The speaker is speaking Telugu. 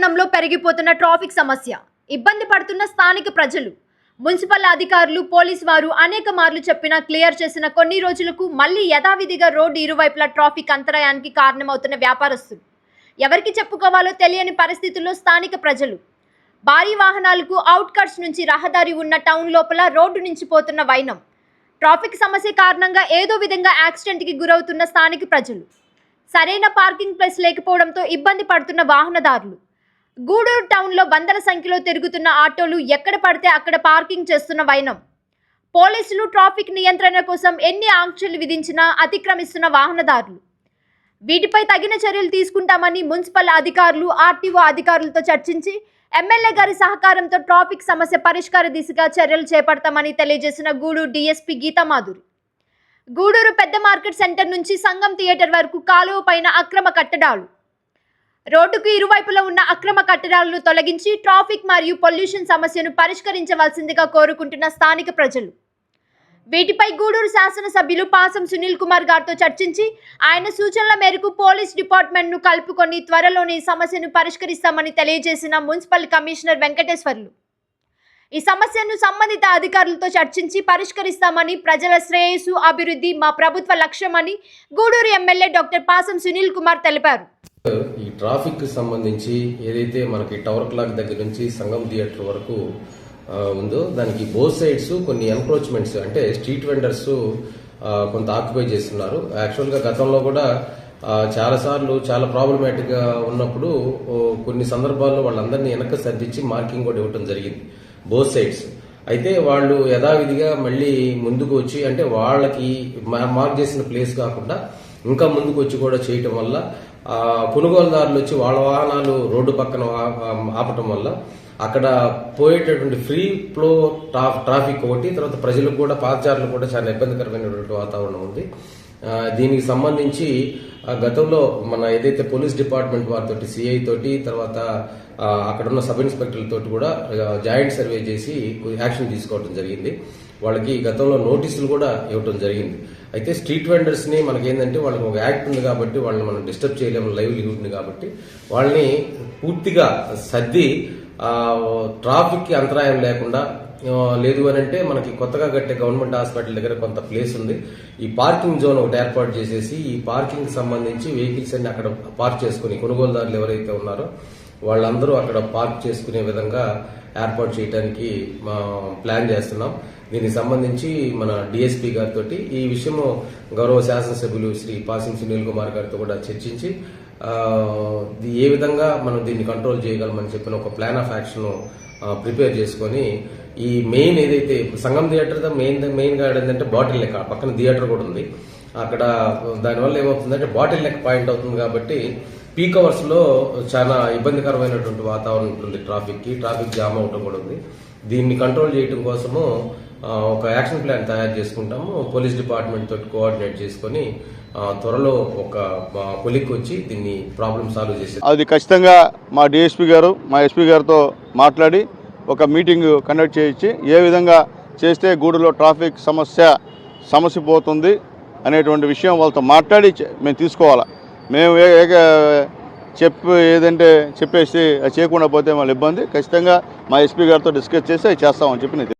పట్టణంలో పెరిగిపోతున్న ట్రాఫిక్ సమస్య. ఇబ్బంది పడుతున్న స్థానిక ప్రజలు. మున్సిపల్ అధికారులు పోలీస్ వారు అనేక మార్లు చెప్పినా క్లియర్ చేసిన కొన్ని రోజులకు మళ్ళీ యథావిధిగా రోడ్డు ఇరువైపులా ట్రాఫిక్ అంతరాయానికి కారణమవుతున్న వ్యాపారస్తులు. ఎవరికి చెప్పుకోవాలో తెలియని పరిస్థితుల్లో స్థానిక ప్రజలు. భారీ వాహనాలకు అవుట్కట్స్ నుంచి రహదారి ఉన్న టౌన్ లోపల రోడ్డు నుంచి పోతున్న వైనం. ట్రాఫిక్ సమస్య కారణంగా ఏదో విధంగా యాక్సిడెంట్కి గురవుతున్న స్థానిక ప్రజలు. సరైన పార్కింగ్ ప్లేస్ లేకపోవడంతో ఇబ్బంది పడుతున్న వాహనదారులు. గూడూరు టౌన్లో వందల సంఖ్యలో తిరుగుతున్న ఆటోలు ఎక్కడ పడితే అక్కడ పార్కింగ్ చేస్తున్న వైనం. పోలీసులు ట్రాఫిక్ నియంత్రణ కోసం ఎన్ని ఆంక్షలు విధించినా అతిక్రమిస్తున్న వాహనదారులు. వీటిపై తగిన చర్యలు తీసుకుంటామని మున్సిపల్ అధికారులు ఆర్టీఓ అధికారులతో చర్చించి ఎమ్మెల్యే గారి సహకారంతో ట్రాఫిక్ సమస్య పరిష్కార దిశగా చర్యలు చేపడతామని తెలియజేసిన గూడూరు డీఎస్పీ గీతామాధురి గూడూరు పెద్ద మార్కెట్ సెంటర్ నుంచి సంగం థియేటర్ వరకు కాలువ పైన అక్రమ కట్టడాలు. రోడ్డుకు ఇరువైపులా ఉన్న అక్రమ కట్టడాలను తొలగించి ట్రాఫిక్ మరియు పొల్యూషన్ సమస్యను పరిష్కరించవలసిందిగా కోరుకుంటున్న స్థానిక ప్రజలు. వీటిపై గూడూరు శాసనసభ్యులు పాసం సునీల్ కుమార్ గారితో చర్చించి ఆయన సూచనల మేరకు పోలీస్ డిపార్ట్మెంట్ను కలుపుకొని త్వరలోనే ఈ సమస్యను పరిష్కరిస్తామని తెలియజేసిన మున్సిపల్ కమిషనర్ వెంకటేశ్వర్లు. ఈ సమస్యను సంబంధిత అధికారులతో చర్చించి పరిష్కరిస్తామని ప్రజల శ్రేయస్సు అభివృద్ధి మా ప్రభుత్వ లక్ష్యమని గూడూరు ఎమ్మెల్యే డాక్టర్ పాసం సునీల్ కుమార్ తెలిపారు. ఈ ట్రాఫిక్ సంబంధించి ఏదైతే మనకి టవర్ క్లాక్ దగ్గర నుంచి సంగం థియేటర్ వరకు ఉందో దానికి బోత్ సైడ్స్ కొన్ని ఎన్క్రోచ్మెంట్స్ అంటే స్ట్రీట్ వెండర్స్ కొంత ఆక్యుపై చేస్తున్నారు. యాక్చువల్గా గతంలో కూడా చాలాసార్లు చాలా సార్లు చాలా ఉన్నప్పుడు కొన్ని సందర్భాల్లో వాళ్ళందరినీ వెనక సర్దించి మార్కింగ్ కూడా ఇవ్వడం జరిగింది బోత్ సైడ్స్. అయితే వాళ్ళు యథావిధిగా మళ్ళీ ముందుకు వచ్చి అంటే వాళ్ళకి మా- మార్క్ చేసిన ప్లేస్ కాకుండా ఇంకా ముందుకు వచ్చి కూడా చేయటం వల్ల కొనుగోలుదారులు వచ్చి వాళ్ళ వాహనాలు రోడ్డు పక్కన ఆపటం వల్ల అక్కడ పోయేటటువంటి ఫ్రీ ఫ్లో ట్రాఫిక్ ఒకటి తర్వాత ప్రజలకు కూడా పాదచారులు కూడా చాలా ఇబ్బందికరమైనటువంటి వాతావరణం ఉంది. దీనికి సంబంధించి గతంలో మన ఏదైతే పోలీస్ డిపార్ట్మెంట్ వారితో సిఐ తోటి తర్వాత అక్కడ ఉన్న సబ్ ఇన్స్పెక్టర్ తోటి కూడా జాయింట్ సర్వే చేసి యాక్షన్ తీసుకోవడం జరిగింది. వాళ్ళకి గతంలో నోటీసులు కూడా ఇవ్వడం జరిగింది. అయితే స్ట్రీట్ వెండర్స్ని మనకి ఏంటంటే వాళ్ళకి ఒక యాక్ట్ ఉంది కాబట్టి వాళ్ళని మనం డిస్టర్బ్ చేయలేము లైవ్లీహుడ్ ఉంది కాబట్టి వాళ్ళని పూర్తిగా సర్ది ట్రాఫిక్కి అంతరాయం లేకుండా లేదు అని అంటే మనకి కొత్తగా కట్టే గవర్నమెంట్ హాస్పిటల్ దగ్గర కొంత ప్లేస్ ఉంది. ఈ పార్కింగ్ జోన్ ఒకటి ఏర్పాటు చేసేసి ఈ పార్కింగ్ సంబంధించి వెహికల్స్ అన్ని అక్కడ పార్క్ చేసుకుని కొనుగోలుదారులు ఎవరైతే ఉన్నారో వాళ్ళందరూ అక్కడ పార్క్ చేసుకునే విధంగా ఏర్పాటు చేయడానికి మా ప్లాన్ చేస్తున్నాం. దీనికి సంబంధించి మన డిఎస్పీ గారితో ఈ విషయము గౌరవ శాసనసభ్యులు శ్రీ పాసింగ్ సునీల్ కుమార్ గారితో కూడా చర్చించి ఏ విధంగా మనం దీన్ని కంట్రోల్ చేయగలమని చెప్పిన ఒక ప్లాన్ ఆఫ్ యాక్షన్ ప్రిపేర్ చేసుకొని ఈ మెయిన్ ఏదైతే సంగం థియేటర్ మెయిన్ మెయిన్గా ఏంటంటే బాటిల్ లెక్క పక్కన థియేటర్ కూడా ఉంది. అక్కడ దానివల్ల ఏమవుతుందంటే బాటిల్ లెక్క పాయింట్ అవుతుంది కాబట్టి పీక్ అవర్స్లో చాలా ఇబ్బందికరమైనటువంటి వాతావరణం ఉంటుంది ట్రాఫిక్కి ట్రాఫిక్ జామ్ అవటం కూడా ఉంది. దీన్ని కంట్రోల్ చేయడం కోసము ఒక యాక్షన్ ప్లాన్ తయారు చేసుకుంటాము. పోలీస్ డిపార్ట్మెంట్ తోటి కోఆర్డినేట్ చేసుకుని త్వరలో ఒక కొలిక్ వచ్చి దీన్ని ప్రాబ్లం సాల్వ్ చేసే అది ఖచ్చితంగా మా డిఎస్పీ గారు మా ఎస్పీ గారితో మాట్లాడి ఒక మీటింగ్ కండక్ట్ చేయించి ఏ విధంగా చేస్తే గూడులో ట్రాఫిక్ సమస్య సమస్య పోతుంది అనేటువంటి విషయం వాళ్ళతో మాట్లాడి మేము తీసుకోవాలా. మేము చెప్పు ఏదంటే చెప్పేసి అది చేయకుండా పోతే మళ్ళీ ఇబ్బంది. ఖచ్చితంగా మా ఎస్పీ గారితో డిస్కస్ చేసి అవి చేస్తామని చెప్పి నేను